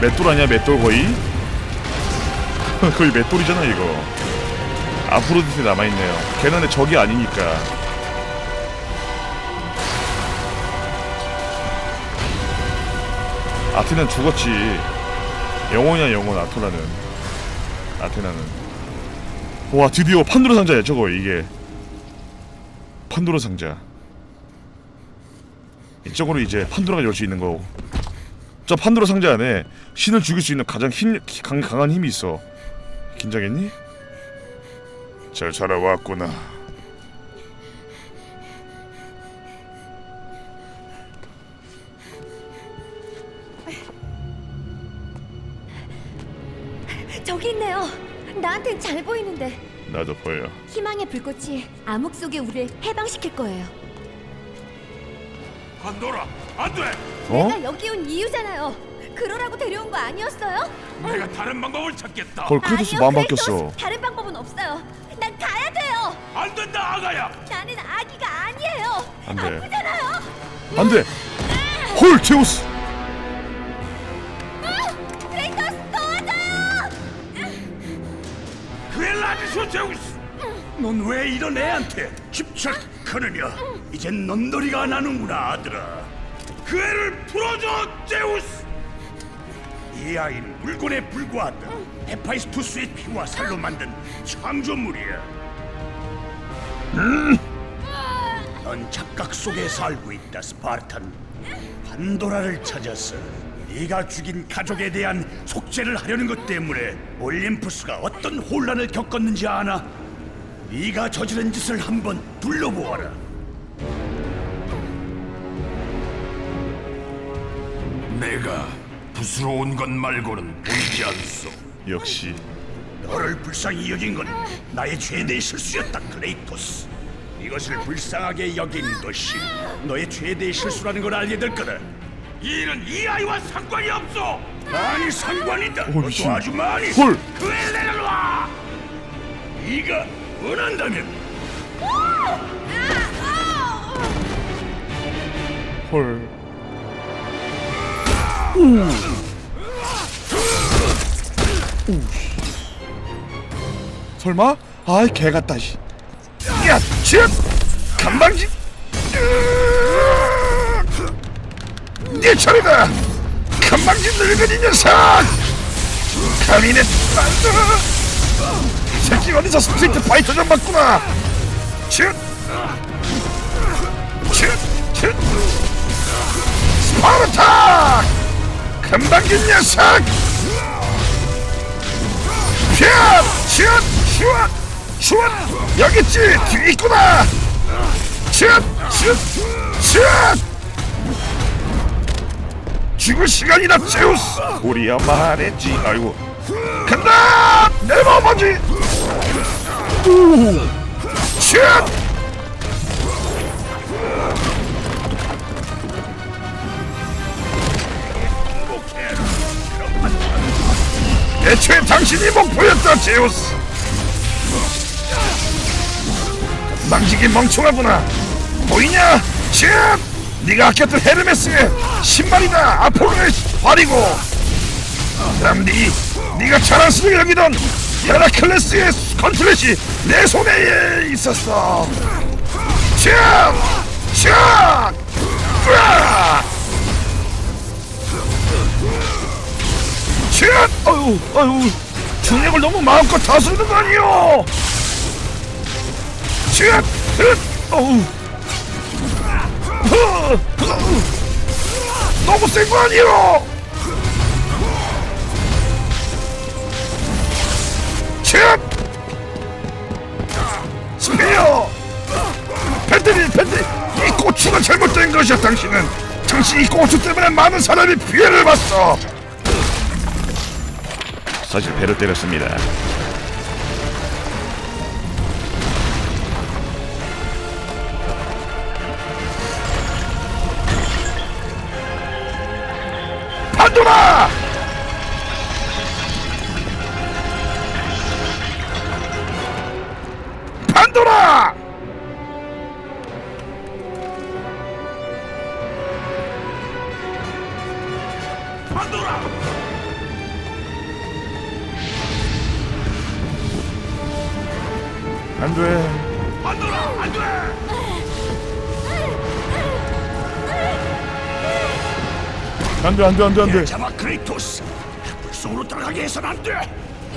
맷돌 아니야 맷돌 거의? 거의 맷돌이잖아 이거. 아프로디테 남아있네요. 걔네는 적이 아니니까. 아테나는 죽었지. 영혼이야 영혼 아토라는. 아테나는. 와 드디어 판도라 상자야 저거 이게. 판도라 상자. 이쪽으로 이제 판도라가 열 수 있는 거고 저 판도라 상자 안에 신을 죽일 수 있는 가장 힘, 강, 강한 힘이 있어 긴장했니? 잘 살아왔구나 저기 있네요. 나한텐 잘 보이는데 나도 보여 희망의 불꽃이 암흑 속의 우리를 해방시킬 거예요. 판도라 안 돼 어? 내가 여기 온 이유잖아요. 그러라고 데려온 거 아니었어요? 내가 다른 방법을 찾겠다 헐 크레토스 아니요, 마음 크레토스. 바뀌었어 다른 방법은 없어요. 난 가야 돼요. 안 된다 아가야 나는 아기가 아니에요. 안 돼. 아프잖아요. 안돼 헐 제우스 크레이토스 도와줘요. 그엘라디소 제우스 넌 왜 이런 애한테 집착하느냐 이젠 넌 놀이가 나는구나 아들아 그 애를 풀어줘 제우스 이 아이는 물건에 불과하다 헤파이스투스의 피와 살로 만든 창조물이야 음. 넌 착각 속에 살고 있다 스파르탄 판도라를 찾아서 네가 죽인 가족에 대한 속죄를 하려는 것 때문에 올림푸스가 어떤 혼란을 겪었는지 아나? 네가 저지른 짓을 한번 둘러보아라. 내가 부스러운 것 말고는 보이지 않소. 역시 너를 불쌍히 여긴 건 나의 최대의 실수였다, 클레이토스. 이것을 불쌍하게 여긴 것이 너의 최대의 실수라는 걸 알게 될 거다. 이 일은 이 아이와 상관이 없어. 많이 상관이다. 오, 그것도 미친. 아주 많이. 헐. 그에 내려놔. 네가 원한다면 헐 오. 설마? 아이 개 같다 씨. 야, 쉿! 감방지. 네 차례다. 감방지 늙은이 녀석. 감히내 만들어. 이 새끼 어디서 스트리트 파이터 좀 봤구나. 쉿! 쉿! 쉿! 스파르타! 감방진 녀석! 퓨! 쉿! 슈앗! 슈앗! 여기 있지! 뒤에 있구나! 쉿! 쉿! 쉿! 죽을 시간이다 제우스! 우리 엄마 말했지 아이고 간다! 내 마마지! 쉿! 대체 당신이 목표였다 제우스 망치기 멍청하구나 보이냐? 쉿! 네가 아꼈던 헤르메스의 신발이다 아폴로의 발이고 그럼 네, 네가 자랑스럽게 여기던 헤라클레스의 컨틀렛이 내 손에 있었어 쉿! 쉿! 으아! 쉿! 아유 아유 중력을 너무 마음껏 다스리는 거 아니오 쉿! 쉿! 어우 흐! 흐! 너무 센 거 아니오 쉿! 스페어! 팬들이 팬들이 이 고추가 잘못된 것이야 당신은 당신 이 고추 때문에 많은 사람이 피해를 봤어 사실 배를 때렸습니다 안돼 안돼 안돼 안돼 잡아 크레이토스 물속으로 들어가게 해선 안돼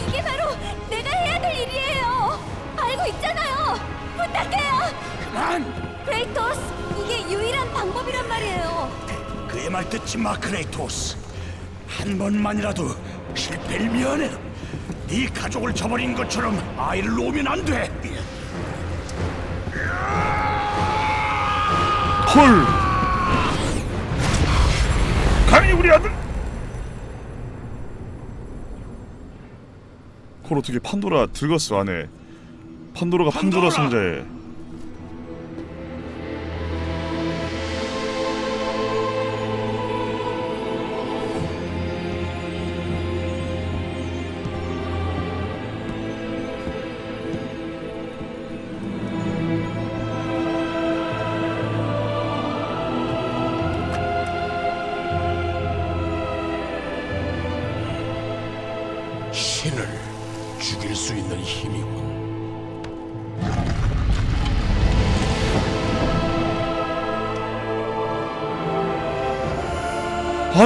이게 바로 내가 해야 될 일이에요. 알고 있잖아요. 부탁해요. 그만 크레이토스, 이게 유일한 방법이란 말이에요. 그의 말 듣지 마 크레이토스 한 번만이라도 실패를 미안해 네 가족을 저버린 것처럼 아이를 놓으면 안돼 헐 감히 우리 아들? 헐 어떻게 판도라 들었어 안에. 판도라가 판도라? 판도라! 상자에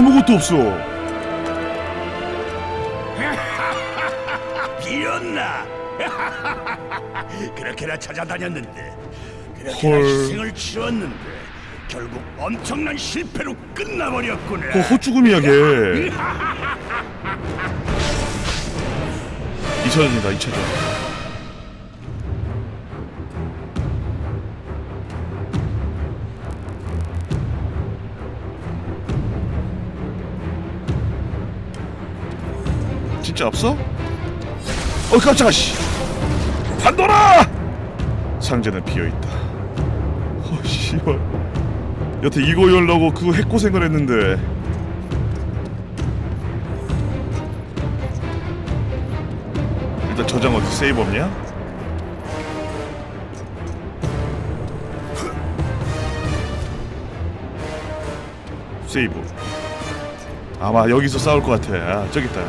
아무것도 없어. 비었나? 그렇게나 찾아다녔는데 그렇게나 헐. 희생을 치렀는데 결국 엄청난 실패로 끝나버렸구나. 그 헛죽음이야 걔 2차전이다 2차전 진짜 없어? 어 깜짝아 씨. 판도라! 상자는 비어있다. 어 씨발. 여태 이거 열려고 그거 핵고생을 했는데. 일단 저장 어디 세이브 없냐? 세이브. 아마 여기서 싸울 것 같아. 아 저기 있다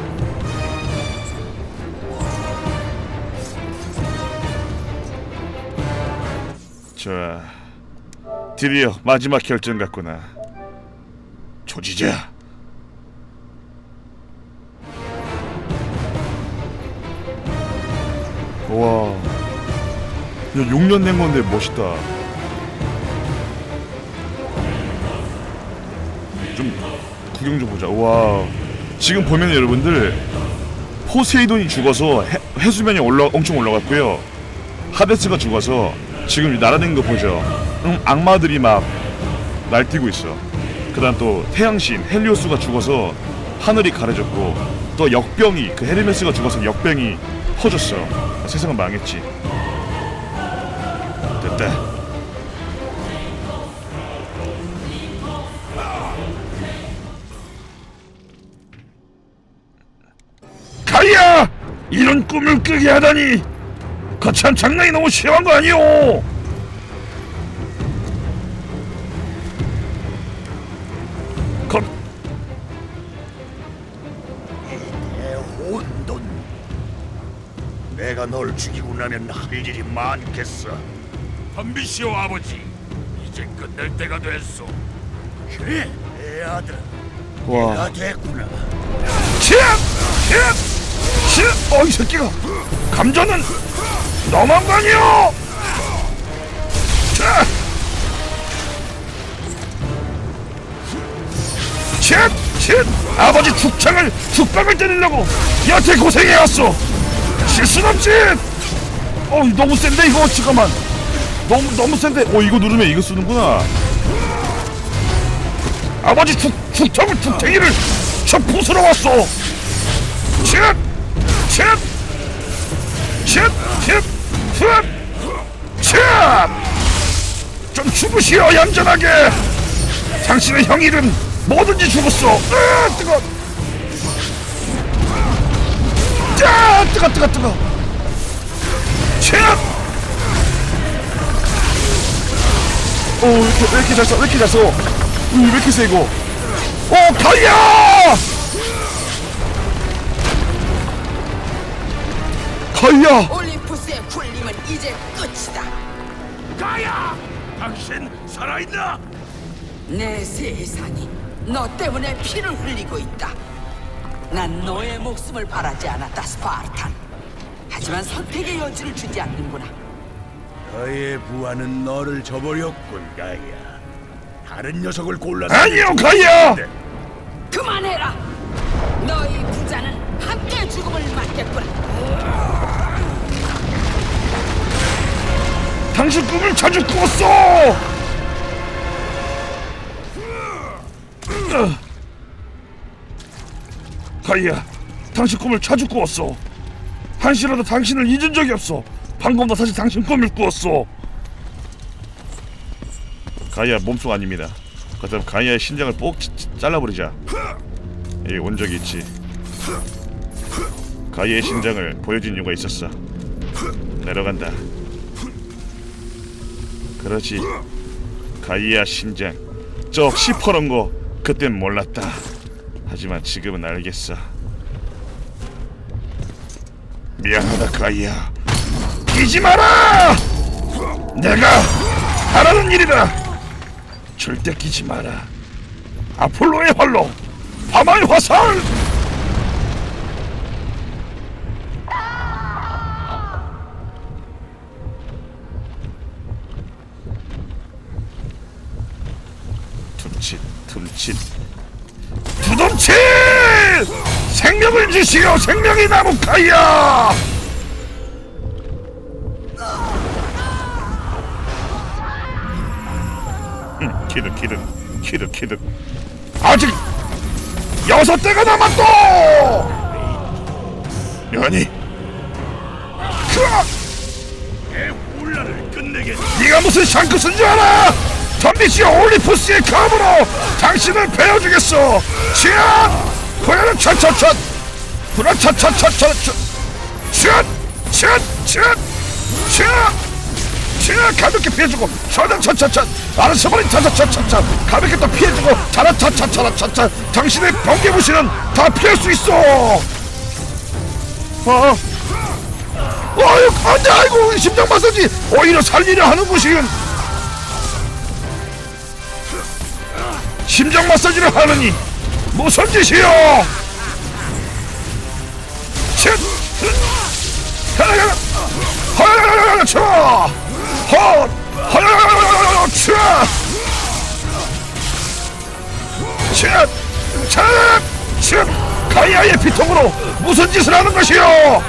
자 드디어 마지막 결전 같구나 조지자 와, 야 6년 낸 건데 멋있다. 좀 구경 좀 보자. 와, 지금 보면 여러분들 포세이돈이 죽어서 해, 해수면이 올라 엄청 올라갔고요. 하데스가 죽어서 지금 날아다니는 거 보죠. 응, 악마들이 막 날뛰고 있어. 그다음 또 태양신 헬리오스가 죽어서 하늘이 가려졌고 또 역병이 그 헤르메스가 죽어서 역병이 퍼졌어. 세상은 망했지. 됐다. 가이야! 이런 꿈을 꾸게 하다니! 거참 장난이 너무 심한 거 아니오? 거, 대혼돈 내가 널 죽이고 나면 할 일이 많겠어 덤비시오 아버지 이제 끝낼 때가 됐소 그래 내 아들 와. 다 됐구나 치! 치! 치! 어, 이 새끼가! 감자는 너만 가니요! 자! 치! 치! 아버지 죽창을, 죽방을 때리려고 여태 고생해왔어! 실수 없지! 어, 너무 센데, 이거, 잠깐만! 너무, 너무 센데, 어, 이거 누르면 이거 쓰는구나. 아버지 죽, 죽창을, 죽탱이를 저 부수러 왔어! 쉿! 쉿! 쉿! 쉿! 쉿! 쉿! 좀 죽으시오 얌전하게 당신의 형일은 뭐든지 죽었어 으 뜨거 짜 뜨거 뜨거 뜨거 쉿! 오, 왜 이렇게, 왜 이렇게 잘 써? 왜 이렇게 잘 써? 우, 왜 이렇게 세, 이거? 오, 가야! 가야! 굴림은 이제 끝이다. 가야! 당신 살아있나? 내 세상이 너 때문에 피를 흘리고 있다. 난 너의 목숨을 바라지 않았다, 스파르탄. 하지만 선택의 여지를 주지 않는구나. 너의 부하는 너를 저버렸군, 가야. 다른 녀석을 골라서 아니요, 가야! 그만해라. 너희 부자는 함께 죽음을 맞겠구나. 당신 꿈을 자주 꾸었어! 가이야, 당신 꿈을 자주 꾸었어. 한시라도 당신을 잊은 적이 없어. 방금도 사실 당신 꿈을 꾸었어. 가이아 몸속 아닙니다. 그렇다면 가이아의 심장을 뽁 찌- 찌- 잘라버리자. 이온 적이 있지. 가이아의 심장을 보여준 이유가 있었어. 내려간다. 그렇지. 가이아 심장 저 시퍼런 거 그땐 몰랐다. 하지만 지금은 알겠어. 미안하다 가이아. 끼지 마라! 내가 하라는 일이다! 절대 끼지 마라. 아폴로의 활로 밤의 화살 주시오 생명의 나무 가이아 음, 키득 키득 키득 키득. 아직 여섯 대가 남았도 아니. 네가 무슨 샹크스인 줄 알아? 덤비시오 올리푸스의 감으로! 당신을 베어주겠어 치안 고야는 차차차 불안 차차차차차 치안 치안 치안 치안 치안 가볍게 피해주고 저장 차차차 알아서 버린 차차차차차 가볍게 또 피해주고 차라 차차차차차 당신의 번개부시는 다 피할 수 있어 어 아유 안돼 아이고 심장 마사지 오히려 살리려 하는 것이 심장 마사지를 하느니 무슨 짓이요 즉 가이아의 피통으로 무슨 짓을 하는 것이요?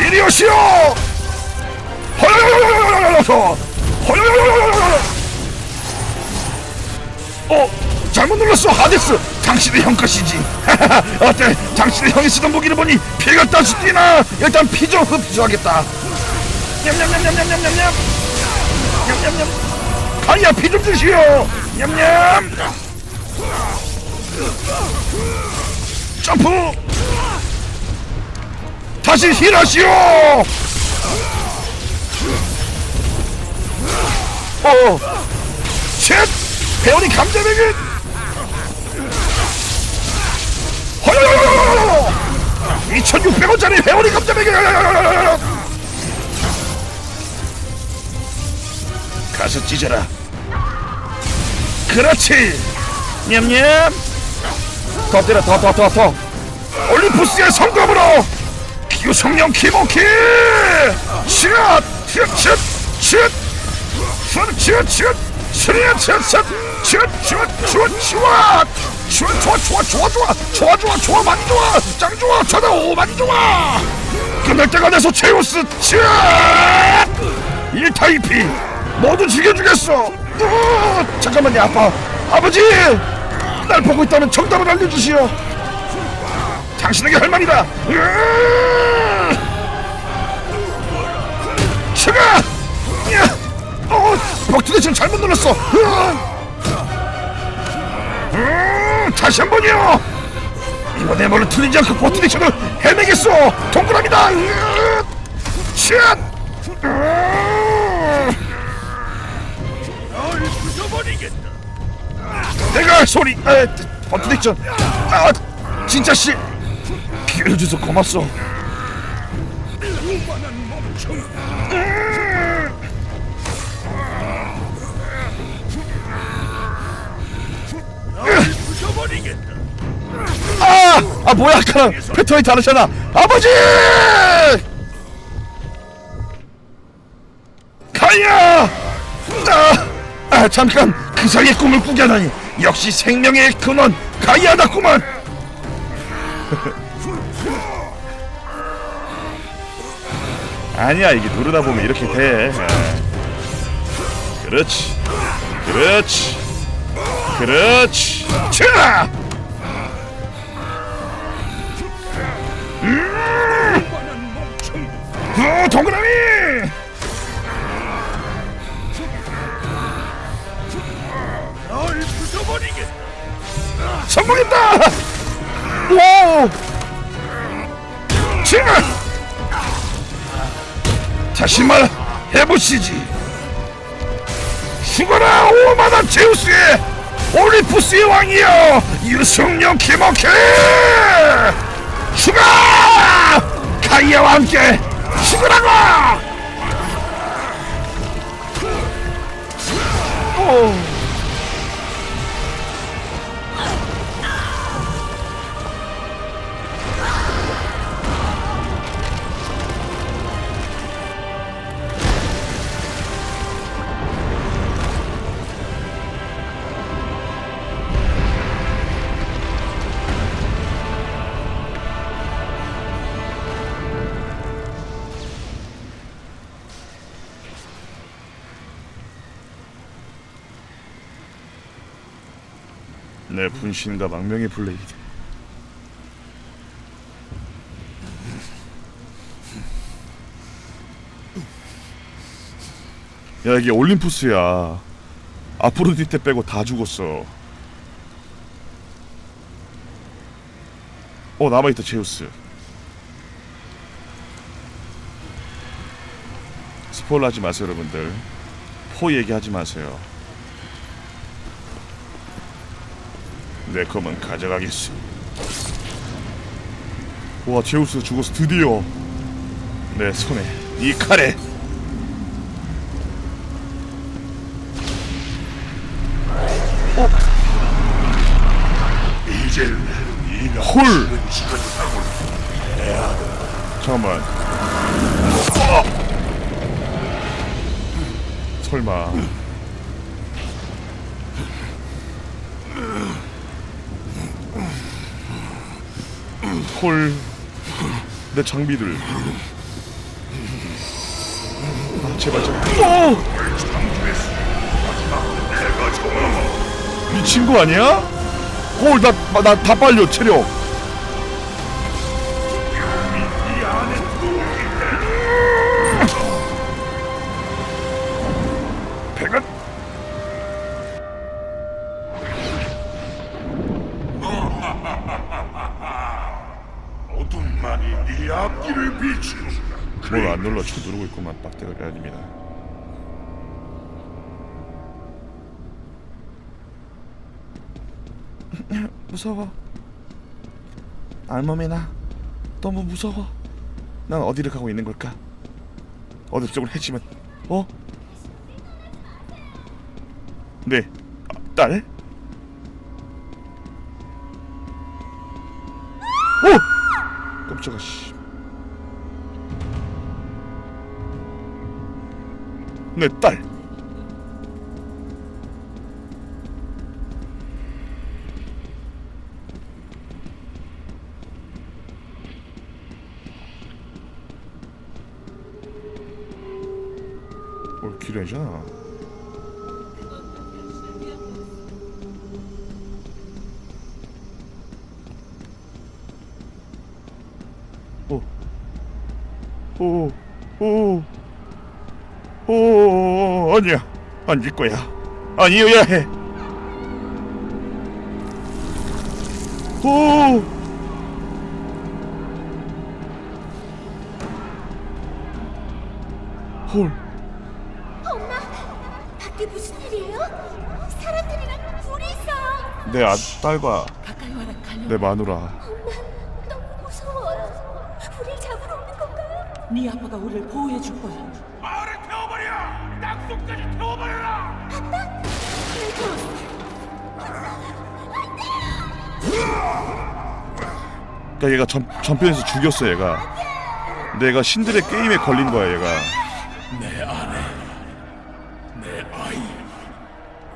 이리오시오! 헐헐헐헐헐 헐헐헐헐 어? 잘못 눌렀어 하디스! 당신의 형 것이지. 어때? 당신의 형이 쓰던 무기를 보니 피가 다시 뛰나? 일단 피 좀 흡수하겠다. 냠냠냠냠냠냠냠. 냠냠냠. 아니야 피 좀 주시오. 냠냠. 점프. 다시 힐하시오. 어. 셋. 배우이 감자백은. 2,600원짜리 회오리 감자백은! 가서 찢어라. 그렇지! 냠냠! 더 때려, 더, 더, 더, 더! 올림푸스의 성검으로! 기우성령 키모키! 쉿! 쉿! 쉿! 쉿! 쉿! 쉿! 쉿! 쉿! 쉿! 쉿! 쉿! 쉿! 쉿! 좋아! 쉿! 좋아 좋아 좋아 좋아 좋아 좋아 좋아 많이 좋아 짱 좋아 좋다 오 많이 좋아 끝날 때가 돼서 제우스 쉿! 1타입이 모두 죽여주겠어 으, 잠깐만요 아빠 아버지 날 보고 있다면 정답을 알려주시오 당신에게 할 말이다. 슈가! 야! 어, 버튼대신 잘못 눌렀어. 으아! 음, 다시 한 번이요. 이번에 뭘로 틀리지 않고 버튼대신을 해내겠어. 동그라미다. 널 부숴버리겠다. 내가 할 소리. 에, 버튼대신. 아, 진짜 씨. 기회를 줘서 고맙소. 오만한 몸 멍청 아! 아 뭐야 아까랑 패턴이 다르잖아 아버지! 가야! 아, 아 잠깐 그 사이에 꿈을 꾸게 하다니 역시 생명의 근원 가야다구만 아니야 이게 누르다 보면 이렇게 돼 아. 그렇지 그렇지 그렇지 자! 멍청 어, 동그라미! 널 부숴버리겠다 성공했다! 오! 자! 다시 말 해보시지. 죽어라 오마다 제우스의 올리푸스의 왕이여 유성령 키모케 죽어! 가이아와 함께 죽으라고! 오. 내 분신과 망명의 블레이드. 야 이게 올림푸스야. 아프로디테 빼고 다 죽었어. 어 남아있다 제우스. 스포일러 하지 마세요 여러분들. 포 얘기하지 마세요 내 검은 가져가겠어. 와 제우스 죽었어 드디어 내 손에 이 칼에 이젠 네가 헐 시간이 하고 잠깐만 어! 설마 헐내 장비들 아 제발 제발 어! 미친 거 아니야? 헐나나 다 빨려 체력 눌러 쳐 누르고 있구만 빡대가리 아닙니다. 무서워. 알몸이나 너무 무서워. 난 어디를 가고 있는 걸까? 어느 쪽으로 해치면 어? 네, 아, 딸? 오! 깜짝아 씨. 내 딸. 뭘 기려잖아. 아닐 거야 아니어야 해. 오. 헐. 엄마, 밖에 무슨 일이에요? 사람들이랑 불이 있어요. 내 아, 딸과 가까이 와라 칼리 내 마누라 엄마, 너무 무서워요. 불을 잡으러 오는 건가요? 네 아빠가 우리를 보호해 줄 거야. 그러니까 얘가 전, 전편에서 죽였어 얘가. 내가 신들의 게임에 걸린 거야 얘가. 내 아내, 내 아이.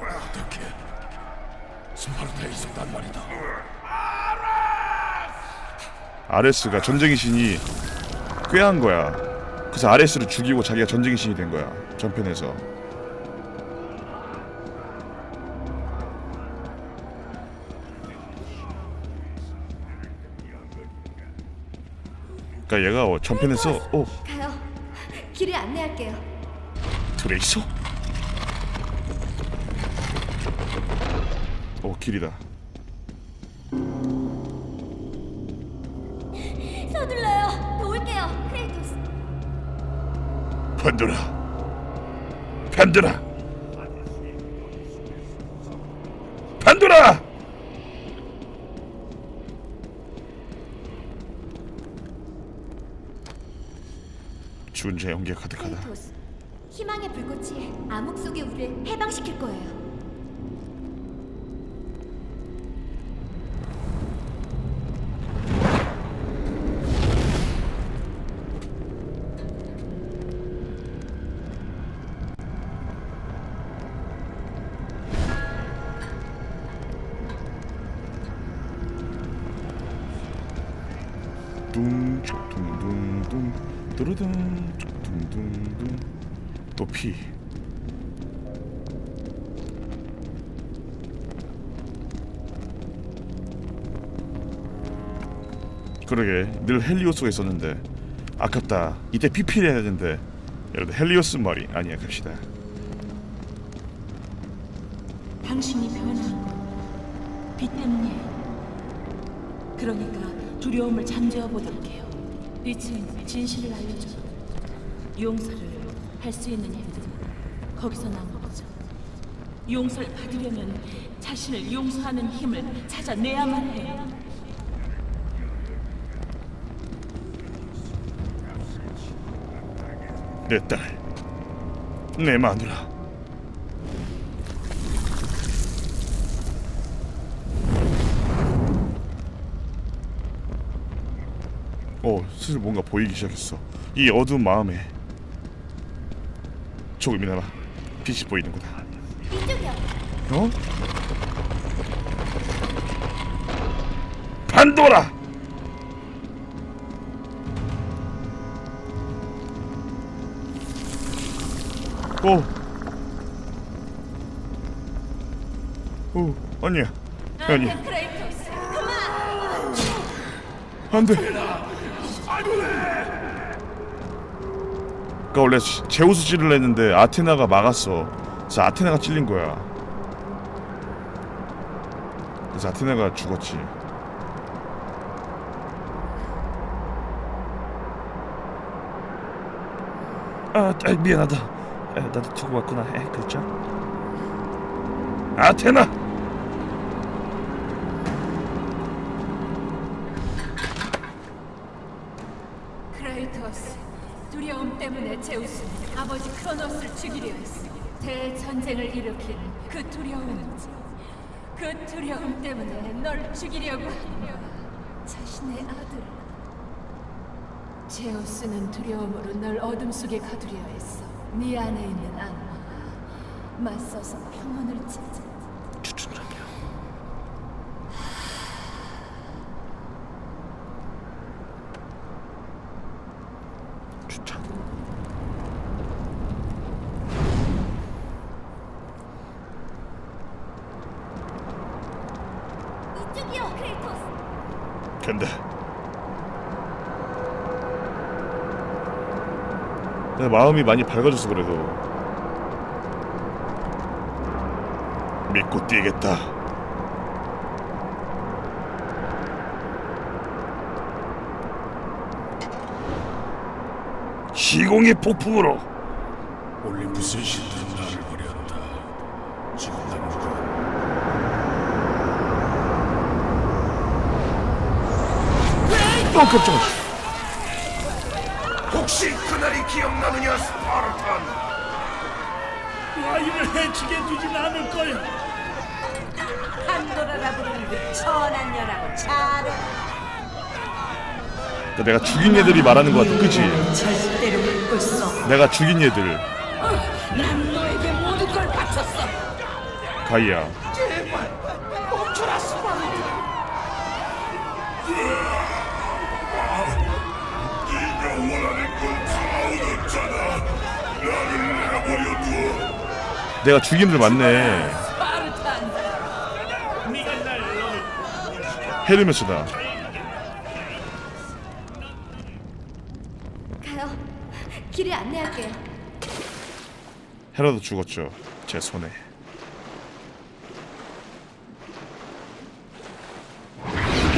어떻게 스파르타에 있었단 말이다. 아레스가 전쟁의 신이 꾀한 거야. 그래서 아레스를 죽이고 자기가 전쟁의 신이 된 거야 전편에서 그러니까 얘가 어, 전편에서 어 가요. 길을 안내할게요. 트레이서? 어 길이다 서둘러요. 도울게요. 크레이토스. 판도라 판도라 판도라 주은자 연기가 가득하다. 희망의 불꽃이 암흑 속의 우리를 해방시킬 거예요. 뚜루둥 쭉 둥둥둥. 또피. 그러게 늘 헬리오스가 있었는데. 아깝다. 이때 PP를 해야 되는데. 여러분 헬리오스 머리 아니야 갑시다. 당신이 변한 건빛 때문이에요. 그러니까 두려움을 잠재워 보도 빛은 진실을 알려줘. 용서를 할 수 있는 힘은 거기서 나온 거죠. 용서를 받으려면 자신을 용서하는 힘을 찾아내야만 해요. 내 딸, 내 마누라. 슬슬 뭔가 보이기 시작했어. 이 어두운 마음에 조금이나마 빛이 보이는구나. 이쪽이요. 어? 판도라! 오. 오, 아니야. 아니야. 크레이토스. 안 돼. 그러니까 원래 시- 제우스 찌를 했는데 아테나가 막았어. 그래서 아테나가 찔린 거야. 그래서 아테나가 죽었지. 아, 아, 미안하다. 아, 나도 두고 왔구나. 에, 그렇죠? 아테나. 제우스는 아버지 크로노스를 죽이려 했어. 대전쟁을 일으킨 그 두려움이지. 그 두려움 때문에 널 죽이려고 한 거야. 자신의 아들. 제우스는 두려움으로 널 어둠 속에 가두려 했어. 네 안에 있는 악마가 맞서서 평온을 찾아. 추천하며. 추천. 이쪽이요. 크레이토스. 내 마음이 많이 밝아졌어 그래도 믿고 뛰겠다. 시공의 폭풍으로 올림푸스의 신들은 나를 버렸다. 지금 남주가 어 깜짝아. 혹시 그날이 기억나느냐 스파르탄 아이를 해치게 두진 않을 거야. 판도라라 부르는 그 천한 년하고 잘해. 그러니까 내가 죽인 얘들이 말하는 거 같아 그지? 절대로 믿고 써. 내가 죽인 얘들 난 너에게 모든 걸 바쳤어. 가이아 네가 내가 죽인 애들 많네 스파르탄. 네가 날 너를 헤르메스다 가요. 길을 안내할게요. 헤라도 죽었죠 제 손에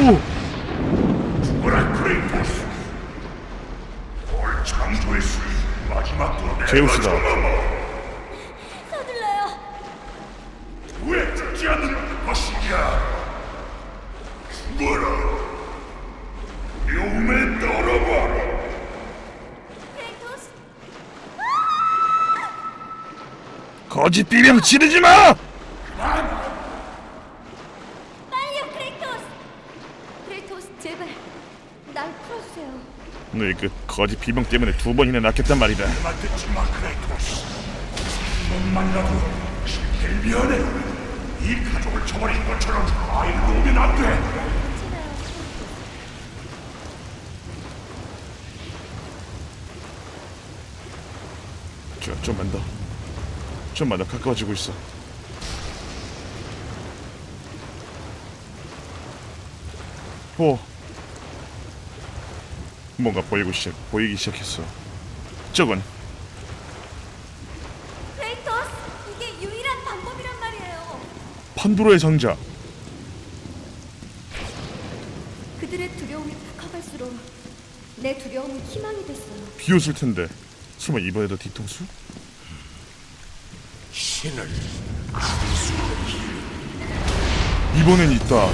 오! 뭐라 크레이토스 올 창조했을 마지막으로 내가 제우스다. 정하마 서둘러요. 왜 죽지 않는 것이냐 죽어라 용에 떨어봐라 크레이토스, 거짓 비명 지르지 마! 빨리요, 크레이토스. 크레이토스, 제발 날 풀어주세요. 너희 그 거짓 비명 때문에 두 번이나 낳겠단 말이다 말 듣지 마 크레이토스 한 번만이라도 실패 미안해 이 가족을 저버린 것처럼 아이를 놓으면 안돼 저, 좀만 더 좀만 더 가까워지고 있어 오 뭔가 보이고 시작 보이기 시작했어 저건 크레이토스, 이게 유일한 방법이란 말이에요. 판도라의 상자 그들의 두려움이 커갈수록 내 두려움은 희망이 됐어요. 비웃을 텐데 설마 이번에도 뒤통수? 신을 이번엔 있다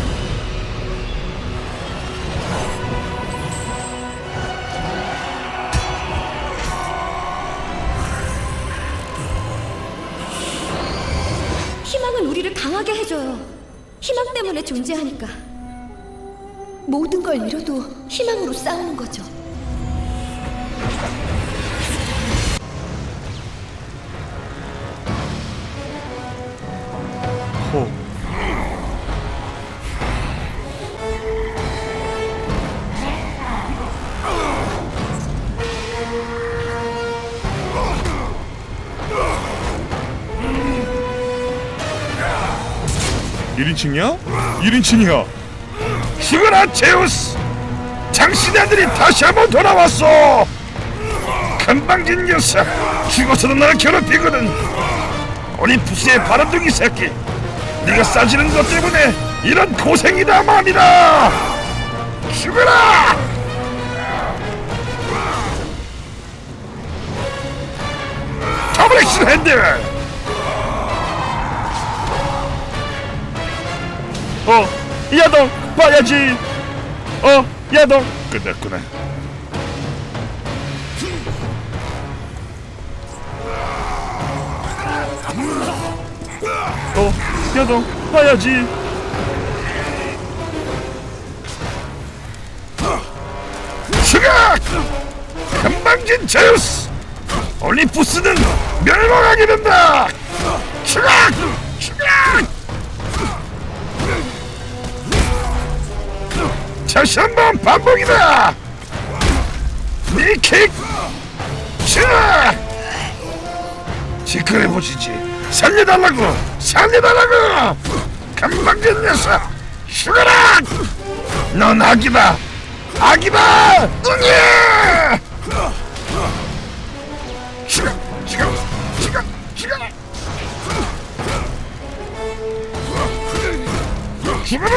희망은 우리를 강하게 해줘요. 희망 때문에 존재하니까. 모든 걸 잃어도 희망으로 싸우는 거죠. 1인칭이야? 1인칭이야. 히그라 제우스! 당신네들이 다시 한번 돌아왔어! 금방진 녀석! 죽어서도 나를 괴롭히거든! 어린푸스의 바람둥이 새끼! 네가 싸지는 것 때문에 이런 고생이다 맘이라 죽어라! 더블 액션 핸들! 어, 야동 봐야지. 어, 야동. 끝났구나. 어, 야동 봐야지. 죽어! 건방진 제우스! 올림푸스는 멸망하게 된다! 죽어! 죽어! 다시 한 번 반복이다. 니킥, 슈라, 지컬해 보시지. 살려달라고, 살려달라고. 건방진 녀석, 슈가라. 넌 악이다, 악이다. 응애. 슈가, 슈가, 슈가, 슈가. 슈가라.